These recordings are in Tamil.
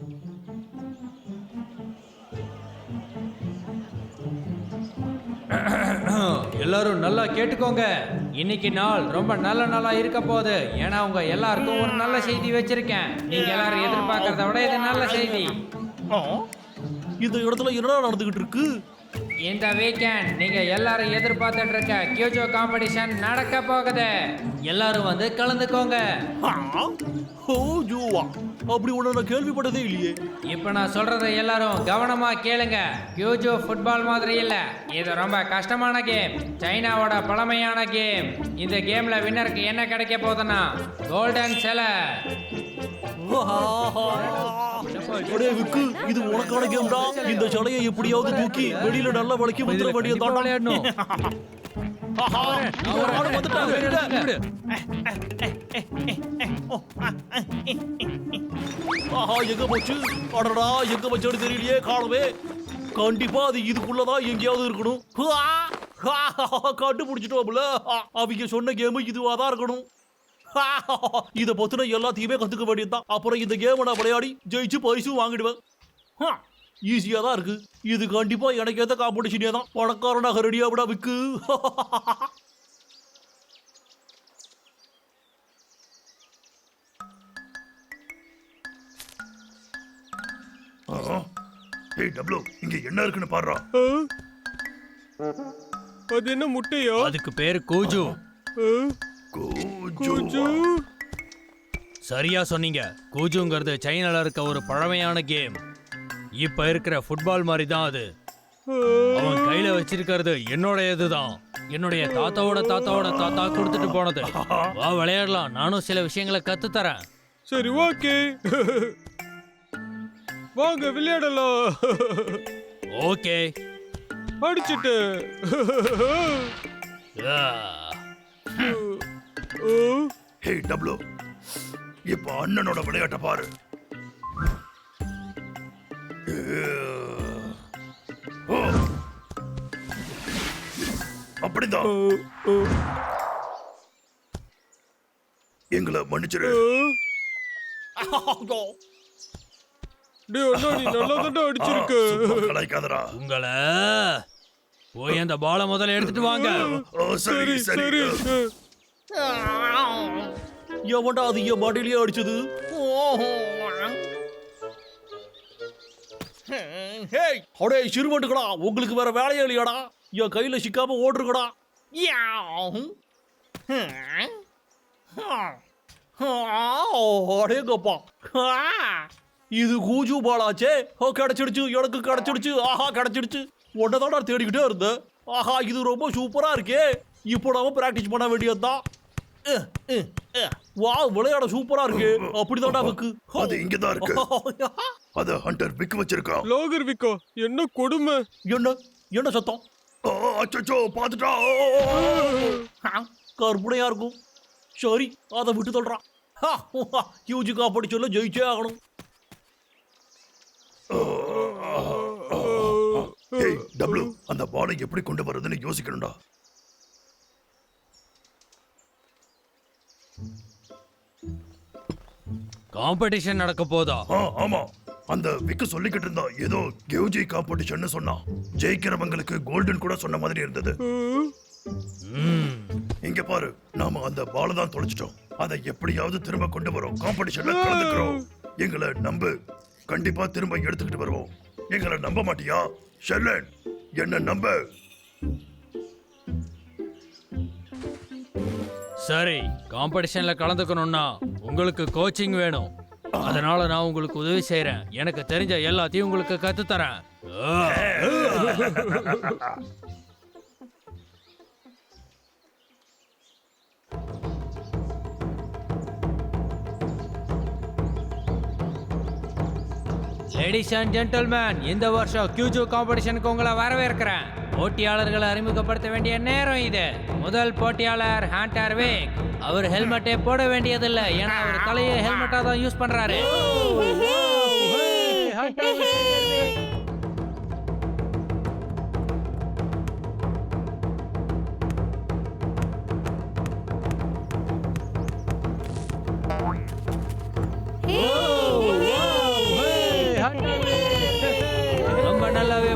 எல்லாரும் நல்லா கேட்டுக்கோங்க. இன்னைக்கு நாள் ரொம்ப நல்ல நாளா இருக்க போகுது. ஏன்னா உங்க எல்லாருக்கும் ஒரு நல்ல செய்தி வச்சிருக்கேன். நீங்க எல்லாரும் எதிர்பார்க்கறத விட இது நல்ல செய்தி. இந்த இடத்துல என்ன நடந்துகிட்டு இருக்கு? இந்த வீக்கெண்ட் நீங்க எல்லாரும் எதிர்பார்த்துட்டு இருக்க கியூஜோ காம்படிஷன் நடக்க போகுது. எல்லாரும் வந்து கலந்துக்கோங்க. அப்படி ஒண்ணு நான் கேள்விப்பட்டதே இல்லையே. இப்போ நான் சொல்றதை எல்லாரும் கவனமா கேளுங்க. கியூஜோ ஃபுட்பால் மாதிரி இல்ல. இது ரொம்ப கஷ்டமான கேம் சைனாவோட பழமையான கேம் இந்த கேம்ல வின்னருக்கு என்ன கிடைக்க போகுதுன்னா கோல்டன் சிலை அடே விக்கு இது உனக்கான கேம்டா இந்த சிலையை எப்படியாவது தூக்கி வெளியில நல்லா வளைக்கி வித்துற வேண்டிய கண்டிப்பா விளையாடணும். எங்க போச்சு? அடடா எங்க வச்சோன்னு தெரியலையே காணவே கண்டிப்பா அது இதுக்குள்ளதான் எங்கேயாவது இருக்கணும். கண்டுபிடிச்சிட்டோம்ல அவங்க சொன்ன கேம் இதுவா தான் இருக்கணும். இத பத்தின எல்லாத்தையுமே கத்துக்க வேண்டியதுதான். அப்புறம் இந்த கேமை நான் விளையாடி ஜெயிச்சு பரிசும் வாங்கிடுவேன். ஈஸியா தான் இருக்கு. இது கண்டிப்பா எனக்கு ஏத்த காம்படிஷனே தான். பணக்காரனாக ரெடியா விட விக்கு. ஏய் டப்ளு இங்க என்ன இருக்குன்னு பாடுறா. அது என்ன முட்டையா? அதுக்கு பேரு கூஜு. கூஜு. சரியா சொன்னீங்க. கூஜுங்கிறது சைனால இருக்க ஒரு பழமையான கேம். இப்ப இருக்கிற ஃபுட்பால் மாதிரி தான் அது அவன் கையில வச்சிருக்கிறது என்னோட தான் என்னுடைய தாத்தாவோட தாத்தாவோட தாத்தா கொடுத்துட்டு போனது. வா விளையாடலாம். நானும் சில விஷயங்களை கத்து தரேன் சரி ஓகே. வாங்க விளையாடலாம். ஓகே. அடிச்சிட்டு ஏய் டப்ளு இப்ப அண்ணனோட விளையாட்ட பாரு. ஓ. அப்படிதான். எங்களை மன்னிச்சிரு. உங்களை போய் அந்த பாலை முதல்ல எடுத்துட்டு வாங்க. சரி. சரி. எவன்டா அது என் பாட்டிலேயே அடிச்சது? அடே சிறுவண்டுக்கடா உங்களுக்கு வேற வேலையே இல்லையாடா? என் கையில சிக்காம ஓடுருக்கடா அடேங்கப்பா. இது கூஜு பாலாச்சே. ஓ கிடைச்சிடுச்சு. எனக்கு கிடைச்சிடுச்சு. ஆஹா கிடைச்சிடுச்சு. உன்னதாடா தேடிக்கிட்டே இருந்தேன். ஆஹா இது ரொம்ப சூப்பரா இருக்கே. இப்போ நாம பிராக்டிஸ் பண்ண வேண்டியதுதான். வா விளையாட சூப்பரா இருக்கு. அப்படிதான்டா விக்கு. அது இங்கதான் இருக்கு. அத ஹண்டர் விக்கு வச்சிருக்கான் லோகர் விக்கோ என்ன கொடுமை? என்ன என்ன சத்தம்? அச்சச்சோ பாத்துட்டா. கற்பனையா இருக்கும். சரி அதை விட்டு சொல்றான் யூஜி காப்படி சொல்ல ஜெயிச்சே ஆகணும். டப்ளு அந்த பாலை எப்படி கொண்டு வர்றதுன்னு யோசிக்கணும்டா. காம்படிஷன் நடக்க போதா? ஆமா. அந்த விக்கு சொல்லிக்கிட்டு இருந்தா ஏதோ கேஜி காம்படிஷன் சொன்னான் ஜெயிக்கிறவங்களுக்கு கோல்டன் கூட சொன்ன மாதிரி இருந்தது. இங்க பாரு நாம அந்த பாலை தான் தொலைச்சிட்டோம். அதை எப்படியாவது திரும்ப கொண்டு வரோம். காம்படிஷன்ல கலந்துக்கிறோம். எங்களை நம்பு. கண்டிப்பா திரும்ப எடுத்துக்கிட்டு வருவோம். எங்களை நம்ப மாட்டியா? ஷெர்லன் என்ன நம்ப. சரி காம்படிஷன்ல கலந்துக்கணும்னா உங்களுக்கு கோச்சிங் வேணும். அதனால நான் உங்களுக்கு உதவி செய்யறேன் எனக்கு தெரிஞ்ச எல்லாத்தையும் உங்களுக்கு கத்து தரேன் லேடிஸ் அண்ட் ஜென்டில்மேன் இந்த வருஷம் கியூஜூ காம்படிஷனுக்கு உங்களை வரவேற்கிறேன். போட்டியாளர்களை அறிமுகப்படுத்த வேண்டிய நேரம் இது. முதல் போட்டியாளர் ஹாண்டர் வேக். அவர் ஹெல்மெட்டே போட வேண்டியதில்லை. ஏன்னா அவர் தலையை ஹெல்மெட்டாக தான் யூஸ் பண்றாரு. Hey!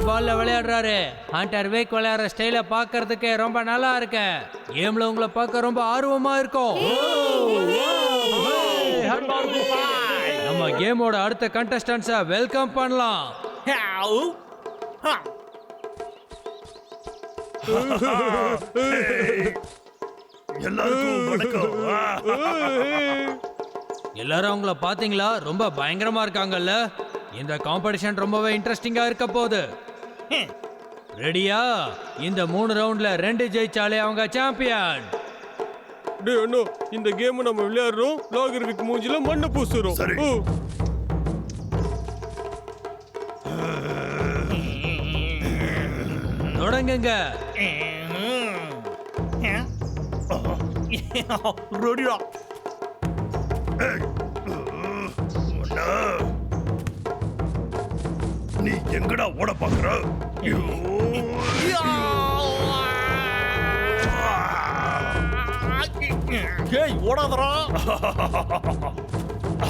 பால்ல விளையாடுறாரு. ஹண்டர் வேக் விளையாடுற ஸ்டைல பார்க்கிறதுக்கு ரொம்ப நல்லா இருக்கு. கேம்ல உங்களை பார்க்க ரொம்ப ஆர்வமா இருக்கும். நம்ம கேமோட அடுத்த கண்டஸ்டன்ஸை வெல்கம் பண்ணலாம். எல்லாருக்கும் வணக்கம். எல்லாரும் அவங்கள பாத்தீங்களா ரொம்ப பயங்கரமா இருக்காங்கல்ல. இந்த காம்படிஷன் ரொம்பவே இன்ட்ரெஸ்டிங்கா இருக்க போகுது. ரெடியா? இந்த மூணு ரவுண்ட்ல ரெண்டு ஜெயிச்சாலே அவங்க சாம்பியன் டேய் அண்ணா இந்த கேம் நம்ம விளையாடுறோம். லாகர்விக் மூஞ்சில மண்ணை பூசுறோம். சரி. ஓ, தொடங்குங்க. ரெடிடா நீ எங்கடா ஓட பாக்குற. ஏய் ஓடாதடா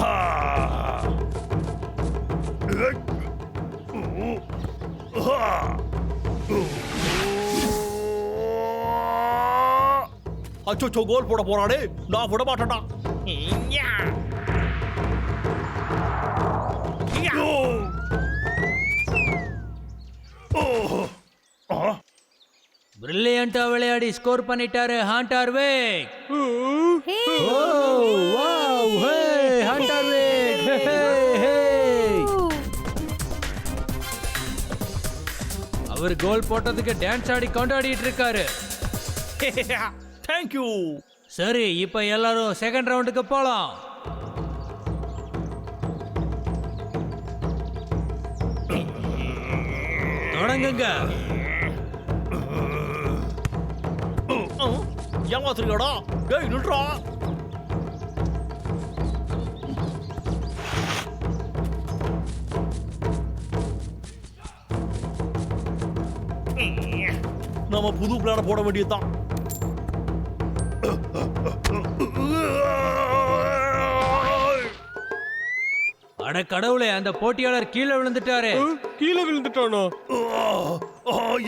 ஆ. ஏய். ஓ. ஆ. ஓ. அச்சோ கோல் போட போறானே நான் விட மாட்டேன்டா. பிரில்லியண்டா விளையாடி ஸ்கோர் பண்ணிட்டாரு ஹாண்டார் வேக் ஓ, ஓ wow hey Hunter Wake hey hey அவர் கோல் போட்டதுக்கு டான்ஸ் ஆடி கொண்டாடிட்டு இருக்காரு. தேங்க்யூ சரி இப்போ எல்லாரும் செகண்ட் ரவுண்டுக்கு போலாம். தொடங்குங்க ஏமாத்துறீங்கடா. டேய் நில்றா. நம்ம புது பிளான போட வேண்டியதுதான். அட கடவுளே அந்த போட்டியாளர் கீழே விழுந்துட்டாரு. கீழே விழுந்துட்டானா?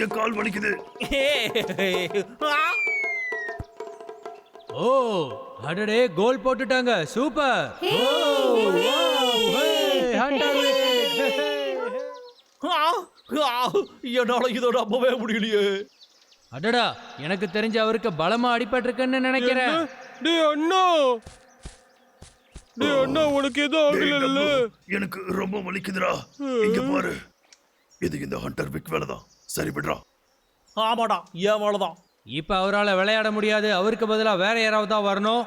என் கால் வலிக்குது. ஓ அடடே கோல் போட்டுட்டாங்க. சூப்பர். ஓ wow hey Hunter Wake hey, hey. என்னால இதை நம்பவே முடியலையே. அடடா எனக்கு தெரிஞ்ச அவருக்கு பலமா அடிபட்டிருக்குன்னு நினைக்கிறேன். அண்ணா உனக்கு எதுவும் ஆகல எனக்கு ரொம்ப வலிக்குதுடா. இங்க பாரு. இது இந்த ஹண்டர் விக் வேலைதான் சரி விடுறா. ஆமாடா ஏன் மேலதான் இப்ப அவரால விளையாட முடியாது. அவருக்கு பதிலா வேற யாராவது தான் வரணும்.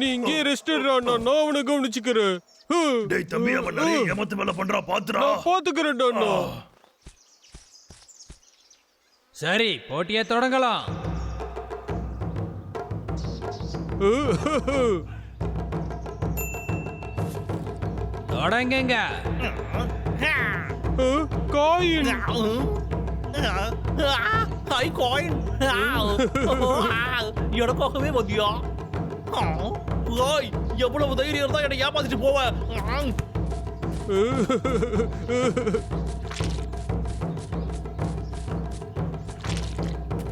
நீ இங்கே ரெஸ்ட் எடுறா அண்ணா. நான் அவனை கவனிச்சுக்கிறேன். ஹு, டேய் தம்பி அவன் நிறைய ஏமாத்து வேலை பண்றா பாத்துடா. நான் பாத்துக்கிறேன்டா அண்ணா. சரி போட்டியை தொடங்கலாம். தொடங்குங்க காயின் ஹை காயின் எனக்காகவே வந்தியா? எவ்வளவு தைரியம் இருந்தா என்னை ஏமாத்திட்டு போவேன்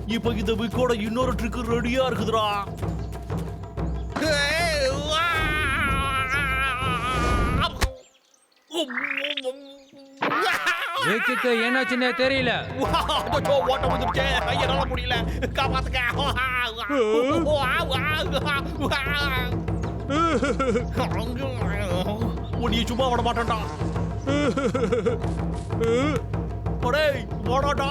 இப்ப இந்த விக்கோட இன்னொரு ட்ரிக் ரெடியா இருக்குதுடா. விக்குக்கு என்னாச்சுன்னே தெரியல. அச்சோ, ஓட்டம் வந்துருச்சே. என்னால முடியல. காப்பாத்துக்க உன்னைய சும்மா விட மாட்டேன்டா. அடே போடாடா.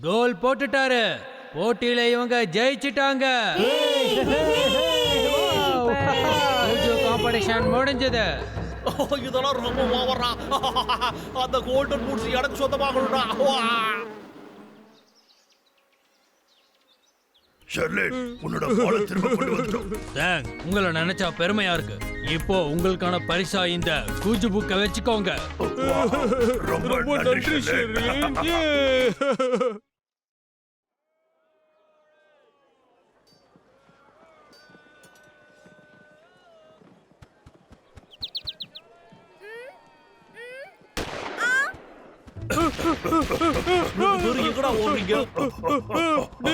கோல் போட்டுட்டாரு. போட்டியில இவங்க ஜெயிச்சிட்டாங்க. காம்படிஷன் முடிஞ்சது. இதெல்லாம் ரொம்ப ஓவரா அந்த கோல்டன் பூட்ஸ் எனக்கு சொந்தமாகணும்டா. ஷெர்லின் உன்னோட பாலை திரும்ப கொண்டு வந்துட்டோம் தேங்க் உங்களை நினைச்சா பெருமையா இருக்கு. இப்போ உங்களுக்கான பரிசா இந்த கூஜு புக்கை வச்சுக்கோங்க. ரொம்ப நன்றி நன்றி ஷெர்லின் ஷெர்லின் ஏ ரெண்டு பேரும் எங்கடா ஓடுறீங்க.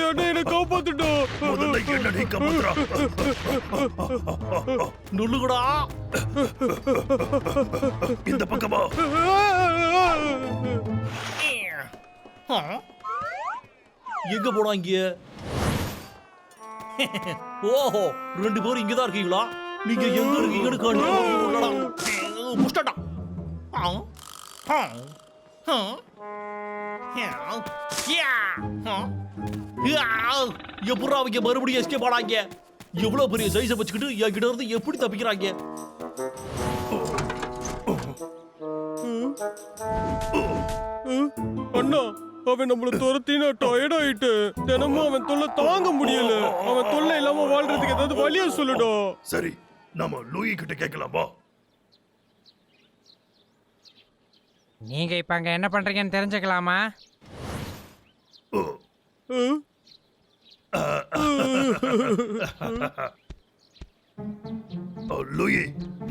அண்ணா என்ன காப்பாத்துட்டோ முதல்ல என்ன நீ கமுத்துறா நுள்ளுகடா இந்த பக்கமா? எங்க போனாங்க ஓஹோ ரெண்டு பேரும் இங்கதான் இருக்கீங்களா? நீங்க எங்க இருக்கீங்கன்னு கண்டுபிடிக்கலடா புஷ்டடா ஆ? ஆ? யா எப்படா அவங்க மறுபடியும் எஸ்கேப் ஆனாங்க? எவ்வளவு பெரிய சைஸை வச்சுக்கிட்டு என்கிட்ட இருந்து எப்படி தப்பிக்கிறாங்க? அண்ணா அவன் நம்மள துரத்தி நான் டயர்ட் ஆயிட்டு. தினமும் அவன் தொல்லை தாங்க முடியல. அவன் தொல்லை இல்லாம வாழ்றதுக்கு ஏதாவது வழியா சொல்லுடா. சரி நாம லூயி கிட்ட கேட்கலாமா? நீங்க இப்ப அங்க என்ன பண்றீங்கன்னு தெரிஞ்சுக்கலாமா? லூயி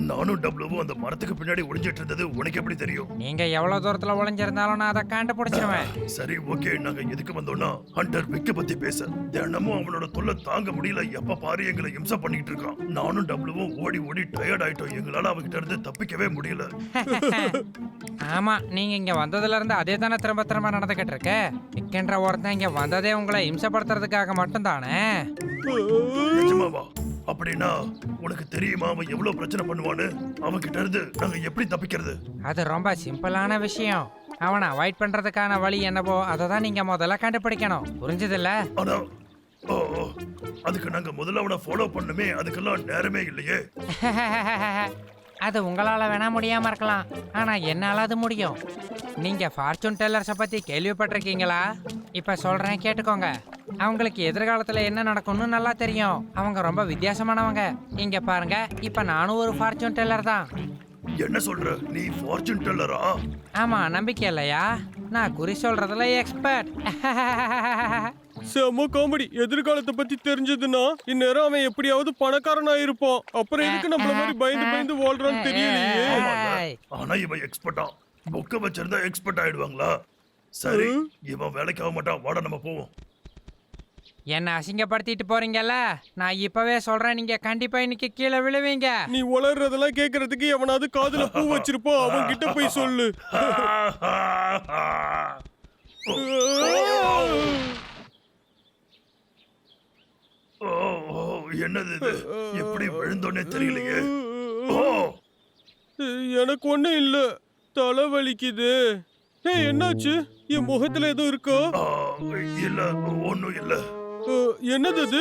நானும் டபுளுவும் அந்த மரத்துக்கு பின்னாடி ஒளிஞ்சிட்டு இருந்தது உனக்கு எப்படி தெரியும்? நீங்க எவ்வளவு தூரத்துல ஒளிஞ்சிருந்தாலும் நான் அதை கண்டுபிடிச்சிருவேன். சரி ஓகே நாங்க எதுக்கு வந்தோம்னா ஹண்டர் விக்க பத்தி பேச. தினமும் அவனோட தொல்லை தாங்க முடியல. எப்ப பாரு எங்களை இம்சை பண்ணிட்டு இருக்கான். நானும் டபுளுவும் ஓடி ஓடி டயர்ட் ஆயிட்டோம். எங்களால அவகிட்ட இருந்து தப்பிக்கவே முடியல. ஆமா நீங்க இங்க வந்ததுல இருந்து அதே தானே திரும்ப திரும்ப நடந்துகிட்டு இருக்கு? விக்கின்ற ஒருத்தன் இங்க வந்ததே உங்களை இம்சப்படுத்துறதுக்காக மட்டும்தானே? நிஜமாவா அப்படின்னா உனக்கு தெரியுமா அவன் எவ்வளவு பிரச்சனை பண்ணுவான்னு? அவன் கிட்ட இருந்து நாங்க எப்படி தப்பிக்கிறது? அது ரொம்ப சிம்பிளான விஷயம். அவனை அவாய்ட் பண்றதுக்கான வழி என்னவோ அதை தான் நீங்க முதல்ல கண்டுபிடிக்கணும். புரிஞ்சதில்ல? ஆனா ஓ ஓ, அதுக்கு நாங்க முதல்ல அவனை ஃபாலோ பண்ணுமே அதுக்கெல்லாம் நேரமே இல்லையே. அது உங்களால வேணா முடியாம இருக்கலாம். ஆனா என்னால அது முடியும். நீங்க ஃபார்ச்சூன் டெல்லர்ஸை பத்தி கேள்விப்பட்டிருக்கீங்களா? இப்ப சொல்றேன் கேட்டுக்கோங்க. அவங்களுக்கு எதிர்காலத்துல என்ன நடக்கும்னு நல்லா தெரியும். அவங்க ரொம்ப வித்தியாசமானவங்க. இங்க பாருங்க இப்ப நானும் ஒரு ஃபார்ச்சூன் டெல்லர் தான். என்ன சொல்ற? நீ ஃபார்ச்சூன் டெல்லரா ஆமா நம்பிக்கை இல்லையா? நான் குறி சொல்றதுல எக்ஸ்பர்ட் செம காமெடி. எதிர்காலத்தை பத்தி தெரிஞ்சதுன்னா இந்நேரம் அவன் எப்படியாவது பணக்காரனா இருப்பான் அப்புறம் எதுக்கு நம்மள மாதிரி பயந்து பயந்து வாழ்றான்னு தெரியலையே. ஆனா இவன் எக்ஸ்பர்ட்டா புக்க வச்சிருந்தா எக்ஸ்பர்ட் ஆயிடுவாங்களா? சரி இவன் வேலைக்கு ஆக மாட்டான். வாடா நம்ம போவோம். என்ன அசிங்கப்படுத்திட்டு போறீங்கல்ல? நான் இப்பவே சொல்றேன் நீங்க கண்டிப்பா இன்னைக்கு கீழே விழுவீங்க. நீ வளர்றதெல்லாம் கேக்குறதுக்கு எவனாவது காதுல பூ வச்சிருப்போம் அவன் கிட்ட போய் சொல்லு. என்னது இது? எப்படி விழுந்தோன்னே தெரியலையே. ஓ. எனக்கு ஒண்ணும் இல்ல. தலை வலிக்குது. ஏய் என்னாச்சு? என் முகத்துல எதுவும் இருக்கா? இல்ல ஒண்ணும் இல்ல. என்னது அது?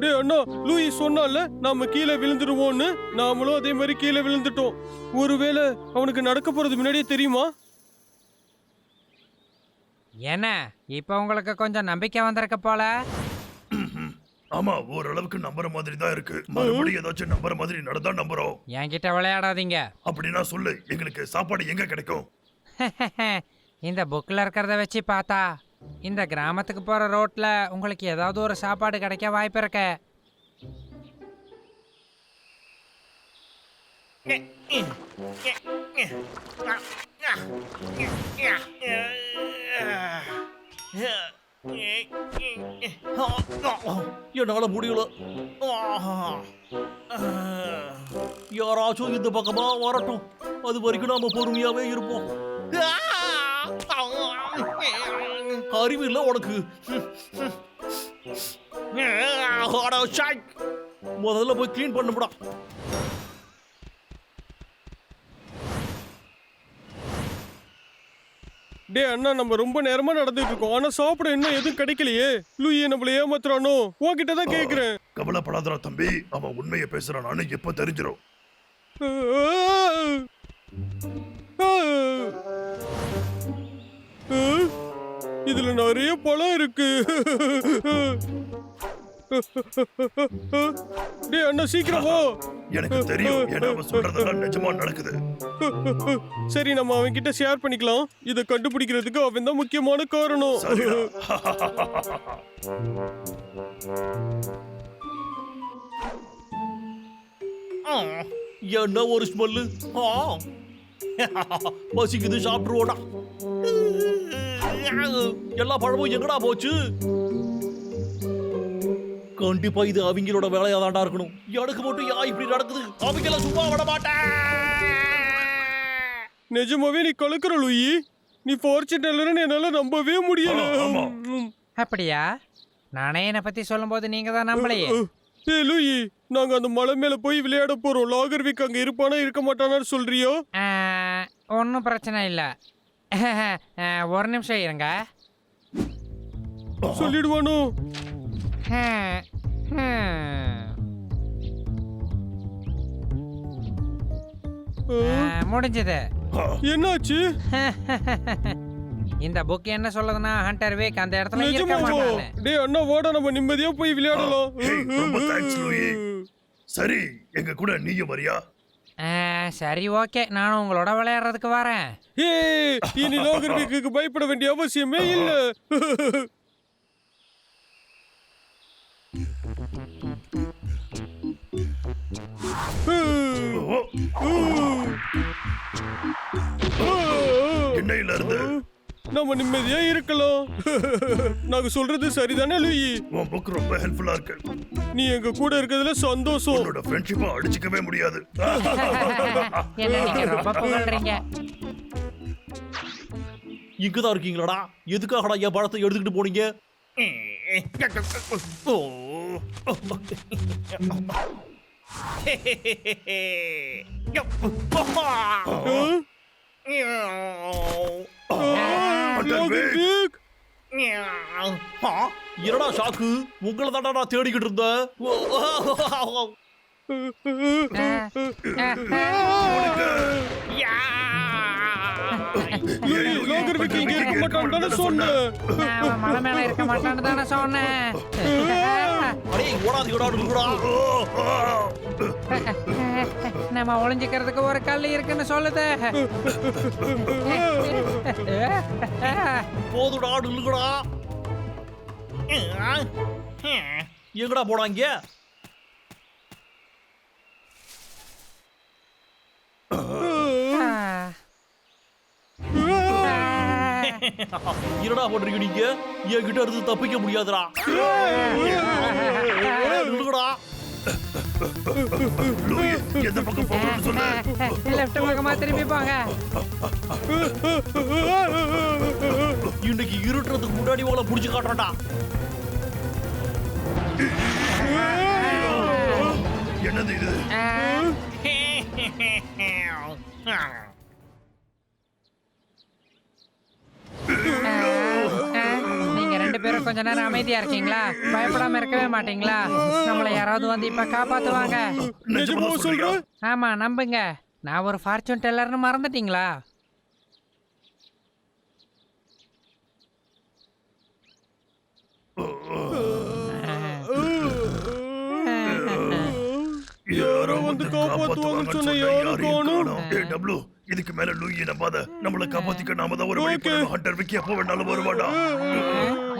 டேய் அண்ணா லூயி சொன்னால நாம கீழே விழுந்துருவோம்னு நாமளும் அதே மாதிரி கீழே விழுந்துட்டோம். ஒருவேளை அவனுக்கு நடக்க போறது முன்னாடியே தெரியுமா? என்ன? இப்ப உங்களுக்கு கொஞ்சம் நம்பிக்கை வந்திருக்க போல. ஆமா ஓரளவுக்கு நம்புற மாதிரி தான் இருக்கு. மறுபடியும் ஏதாச்சும் நம்புற மாதிரி நடந்தா நம்புறோம். என்கிட்ட விளையாடாதீங்க. அப்படின்னா சொல்லு எங்களுக்கு சாப்பாடு எங்க கிடைக்கும்? இந்த புக்கில் இருக்கிறத வச்சு பார்த்தா இந்த கிராமத்துக்கு போகிற ரோட்டில் உங்களுக்கு ஏதாவது ஒரு சாப்பாடு கிடைக்க வாய்ப்பு இருக்கு. என்னால முடியல யாராச்சும் இந்த பக்கமா வரட்டும் அது வரைக்கும் நாம பொறுமையாவே இருப்போம் அறிவு இல்ல உனக்கு முதல்ல போய் கிளீன் பண்ணுடா டேய் அண்ணா நம்ம ரொம்ப நேரமா நடந்துட்டு இருக்கோம் ஆனா சாப்பிட இன்னும் எதுவும் கிடைக்கலையே லூயி நம்மள ஏமாத்துறானோ உன்கிட்ட தான் கேக்குறேன் கவலைப்படாதடா தம்பி அவன் உண்மையை பேசுறானான்னு எப்ப தெரிஞ்சிடும் இதுல நிறைய பழம் இருக்கு டேய் அண்ணா சீக்கிரம் போ. எனக்கு தெரியும் ஏன்னா அவன் சொல்றதெல்லாம் நிஜமா நடக்குது. சரி நம்ம அவன் கிட்ட ஷேர் பண்ணிக்கலாம். இத கண்டுபிடிக்கிறதுக்கு அவன் தான் முக்கியமான காரணம். என்ன ஒரு ஸ்மெல்லு ஆ. பசிக்குது சாப்பிட்டுருவோடா எல்லா பழமும் எங்கடா போச்சு? கண்டிப்பா இது அவங்களோட வேலையா தாண்டா இருக்கணும். எனக்கு மட்டும் யா இப்படி நடக்குது? அவங்கள சும்மா விட மாட்டேன். நிஜமாவே நீ கலக்குற லூயி? நீ ஃபார்ச்சூன் டெல்லர்னு என்னால நம்பவே முடியல. அப்படியா? நானே என்னை பத்தி சொல்லும்போது நீங்க தான் நம்பலையே. ஏய் லூயி நாங்க அந்த மலை மேல போய் விளையாட போறோம். லாகர்விக் அங்க இருப்பானா இருக்க மாட்டானான்னு சொல்றியோ? ஒன்றும் பிரச்சனை இல்லை. ஒரு நிமிஷம் இருங்க. சொல்லிடுவானோ? முடிஞ்சது. என்னாச்சு? இந்த புக் என்ன சொல்லுதுன்னா ஹண்டர் வீக் அந்த இடத்துல இருக்க மாட்டான்னு டேய் அண்ணா வாடா நம்ம நிம்மதியா போய் விளையாடலாம். ரொம்ப thanks, லூயி. சரி எங்க கூட நீயும் வரியா? சரி ஓகே. நானும் உங்களோட விளையாடுறதுக்கு வரேன். ஏய் இனி லாகர்விக்கு பயப்பட வேண்டிய அவசியமே இல்ல. ஓ, என்னையில இருந்து நம்ம நிம்மதியா இருக்கலாம் நாங்க சொல்றது சரிதானே லூயி உன் புக் ரொம்ப ஹெல்ப்ஃபுல்லா இருக்கு நீ எங்க கூட இருக்கிறதுல சந்தோஷம் உன்னோட ஃப்ரெண்ட்ஷிப்பை அடிச்சுக்கவே முடியாது இங்கதான் இருக்கீங்களாடா எதுக்காகடா என் பழத்தை எடுத்துக்கிட்டு போனீங்க ஓ. என்னடா ஷாக்கு? உங்களை தாண்டா நான் தேடிக்கிட்டு இருந்தேன். லூயி லாகர்விக் இங்க இருக்க மாட்டான்னு தானே சொன்னேன். அவன் மலை மேல இருக்க மாட்டான்னு தானே சொன்னேன். அடே இருக்குடா நம்ம ஒளிஞ்சுக்கிறதுக்கு ஒரு கல் இருக்குன்னு சொல்லுது. போதுடா நில்லுங்கடா. எங்கடா போனாங்க? என்னடா பண்றீங்க நீங்க? என்கிட்ட இருந்து தப்பிக்க முடியாதுடா. லூயி எந்த பக்கம் போகணும்னு சொல்லு லெஃப்ட் பக்கமா திரும்பி போங்க. இன்னைக்கு இருட்டுறதுக்கு முன்னாடி உங்களை புடிச்சு காட்டுறேன்டா. என்னது இது? பேரும் கொஞ்ச நேரம் அமைதியா இருக்கீங்களா? பயப்படாம இருக்கவே மாட்டீங்களா? நம்மள யாராவது வந்து இப்ப காப்பாத்துவாங்க. நிஜமா சொல்ற? ஆமா நம்புங்க. நான் ஒரு ஃபார்ச்சூன் டெல்லர்னு மறந்துட்டீங்களா? யாரோ வந்து காப்பாத்துவாங்கன்னு சொன்ன யாரும் காணோம்? இதுக்கு மேல லூயி நம்பாத நம்மள காப்பாத்திக்க நாம தான் ஒரு வழி ஹண்டர் விக்கி எப்போ வேணாலும் வருவாடா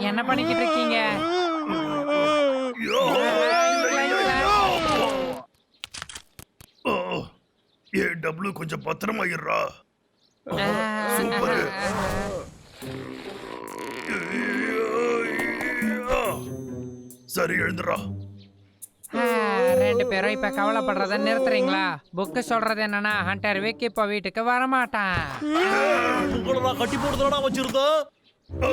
என்ன பண்ணிக்கிட்டு இருக்கீங்க ஏ டப்ளு கொஞ்சம் பத்திரமா சூப்பர். சரி எழுந்துடா ஆ, ரெண்டு பேரும் இப்ப கவலைப்படுறத நிறுத்துறீங்களா? புக்கு சொல்றது என்னன்னா ஹண்டர் வீக் இப்ப வீட்டுக்கு வரமாட்டான். கட்டி போடுறதுடா வச்சிருந்தேன். ஆ,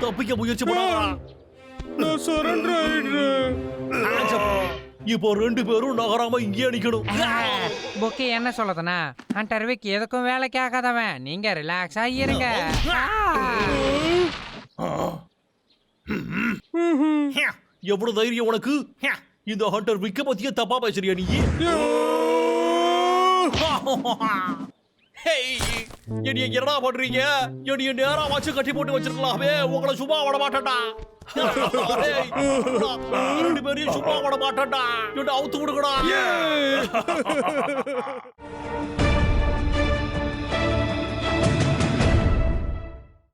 தப்பிக்க முயற்சி பண்ணாதடா. நான் சரண்டர் ஆயிடுறேன். இப்போ ரெண்டு பேரும் நகராம இங்கே நிக்கணும். புக்கு என்ன சொல்லுதுன்னா ஹண்டர் வீக் எதுக்கும் வேலைக்கு ஆகாதவன். நீங்க ரிலாக்ஸா இருங்க. ஆ. எவ்வளவு தைரியம் உனக்கு? இந்த ஹண்டர் விக்க பத்தியே தப்பா பேசுறியா நீ? என்னைய என்னடா பண்றீங்க? என்னைய நேரா வச்சு கட்டி போட்டு வச்சிருக்கலாமே. உங்களை சும்மா விட மாட்டேன்டா. டேய், ரெண்டு பேரையும் சும்மா விட மாட்டேன்டா. என்ன அவுத்து கொடுக்கடா